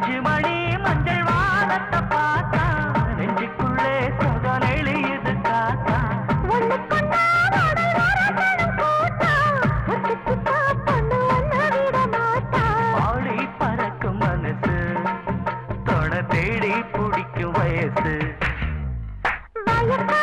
அஞ்சு மணி மஞ்சள் வானத்தை பார்த்தா நெஞ்சுக்குள்ளே சொத நெளியுது காத்தா. ஒண்ணுக்குண்டா தேடி பிடிக்கும் வயசு. வயசா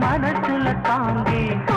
மனசுல தாங்கி.